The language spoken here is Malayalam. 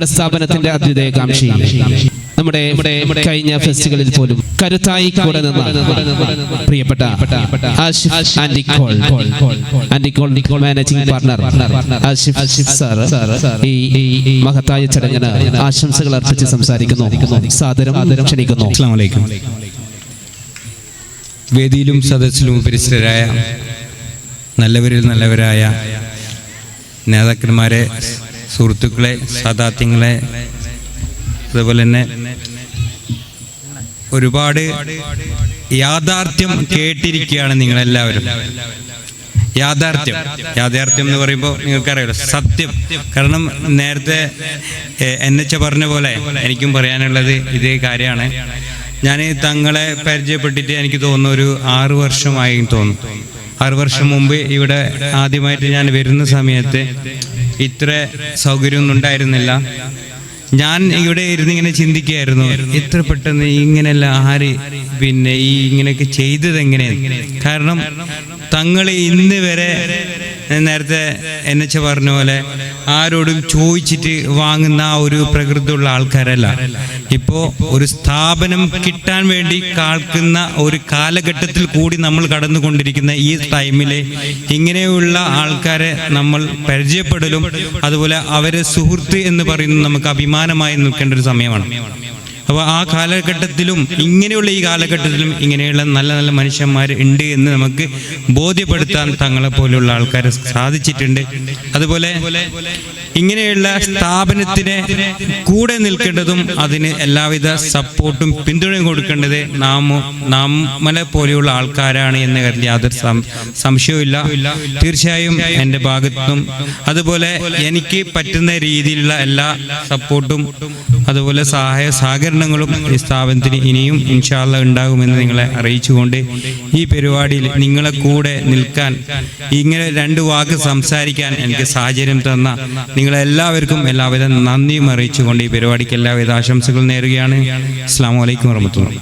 നമ്മുടെ സ്ഥാപനത്തിന്റെ അഭ്യുദയകാംക്ഷി നമ്മുടെ കഴിഞ്ഞ ഫെസ്റ്റുകളിൽ പോലും കരുത്തായി കൂടെ നിന്ന പ്രിയപ്പെട്ട മാനേജിംഗ് പാർട്ണർ ആഷിഫ് സാർ ഈ മഹത്തായ ചടങ്ങിന് ആശംസകൾ അർപ്പിച്ച് സംസാരിക്കുന്നു. സാദരം ക്ഷണിക്കുന്നു. അസ്സാം വലൈക്കും വേദിയിലും സദസ്സിലും ഉപരിസ്ഥരായ നല്ലവരിൽ നല്ലവരായ നേതാക്കന്മാരെ സുഹൃത്തുക്കളെ സാദാത്യങ്ങളെ അതുപോലെ തന്നെ ഒരുപാട് യാഥാർത്ഥ്യം കേട്ടിരിക്കുകയാണ് നിങ്ങളെല്ലാവരും. യാഥാർത്ഥ്യം. യാഥാർത്ഥ്യം എന്ന് പറയുമ്പോൾ നിങ്ങൾക്കറിയാലോ സത്യം. കാരണം നേരത്തെ എൻ എച്ച് പറഞ്ഞ പോലെ എനിക്കും പറയാനുള്ളത് ഇതേ കാര്യമാണ്. ഞാൻ തങ്ങളെ പരിചയപ്പെട്ടിട്ട് എനിക്ക് തോന്നുന്നു ഒരു ആറു വർഷമായി തോന്നുന്നു. ആറു വർഷം മുമ്പ് ഇവിടെ ആദ്യമായിട്ട് ഞാൻ വരുന്ന സമയത്ത് ഇത്ര സൗകര്യമൊന്നും ഉണ്ടായിരുന്നില്ല. ഞാൻ ഇവിടെ ഇരുന്ന് ഇങ്ങനെ ചിന്തിക്കുകയായിരുന്നു എത്ര പെട്ടെന്ന് ഇങ്ങനെയല്ല ആര് പിന്നെ ഈ ഇങ്ങനെയൊക്കെ ചെയ്തത് എങ്ങനെയാണ് കാരണം തങ്ങൾ ഇന്ന് വരെ നേരത്തെ എൻ എച്ച് പറഞ്ഞ പോലെ ആരോടും ചോദിച്ചിട്ട് വാങ്ങുന്ന ഒരു പ്രകൃതിയുള്ള ആൾക്കാരല്ല. ഇപ്പോൾ ഒരു സ്ഥാപനം കിട്ടാൻ വേണ്ടി കാൽക്കുന്ന ഒരു കാലഘട്ടത്തിൽ കൂടി നമ്മൾ കടന്നുകൊണ്ടിരിക്കുന്ന ഈ ടൈമിൽ ഇങ്ങനെയുള്ള ആൾക്കാരെ നമ്മൾ പരിചയപ്പെടലും അതുപോലെ അവരെ സുഹൃത്ത് എന്ന് പറയുന്നത് നമുക്ക് അഭിമാനമായി നിൽക്കേണ്ട ഒരു സമയമാണ്. അപ്പോൾ ആ കാലഘട്ടത്തിലും ഇങ്ങനെയുള്ള ഈ കാലഘട്ടത്തിലും ഇങ്ങനെയുള്ള നല്ല നല്ല മനുഷ്യന്മാർ ഉണ്ട് എന്ന് നമുക്ക് ബോധ്യപ്പെടുത്താൻ തങ്ങളെ പോലെയുള്ള ആൾക്കാരെ സാധിച്ചിട്ടുണ്ട്. അതുപോലെ ഇങ്ങനെയുള്ള സ്ഥാപനത്തിന് കൂടെ നിൽക്കേണ്ടതും അതിന് എല്ലാവിധ സപ്പോർട്ടും പിന്തുണയും കൊടുക്കേണ്ടത് നാം നമ്മളെ പോലെയുള്ള ആൾക്കാരാണ് എന്ന് കരുതി യാതൊരു സംശയവും തീർച്ചയായും എന്റെ ഭാഗത്തും അതുപോലെ എനിക്ക് പറ്റുന്ന രീതിയിലുള്ള എല്ലാ സപ്പോർട്ടും അതുപോലെ സഹായ സഹകരണങ്ങളും ഈ സ്ഥാപനത്തിന് ഇനിയും ഇൻഷാല്ല ഉണ്ടാകുമെന്ന് നിങ്ങളെ അറിയിച്ചുകൊണ്ട് ഈ പരിപാടിയിൽ നിങ്ങളെ കൂടെ നിൽക്കാൻ ഇങ്ങനെ രണ്ട് വാക്ക് സംസാരിക്കാൻ എനിക്ക് സാഹചര്യം തന്ന നിങ്ങളെല്ലാവർക്കും എല്ലാവിധ നന്ദിയും അറിയിച്ചുകൊണ്ട് ഈ പരിപാടിക്ക് എല്ലാവിധ ആശംസകളും നേരുകയാണ്. അസ്സാം വലൈക്കും വർഹമത്തുള്ള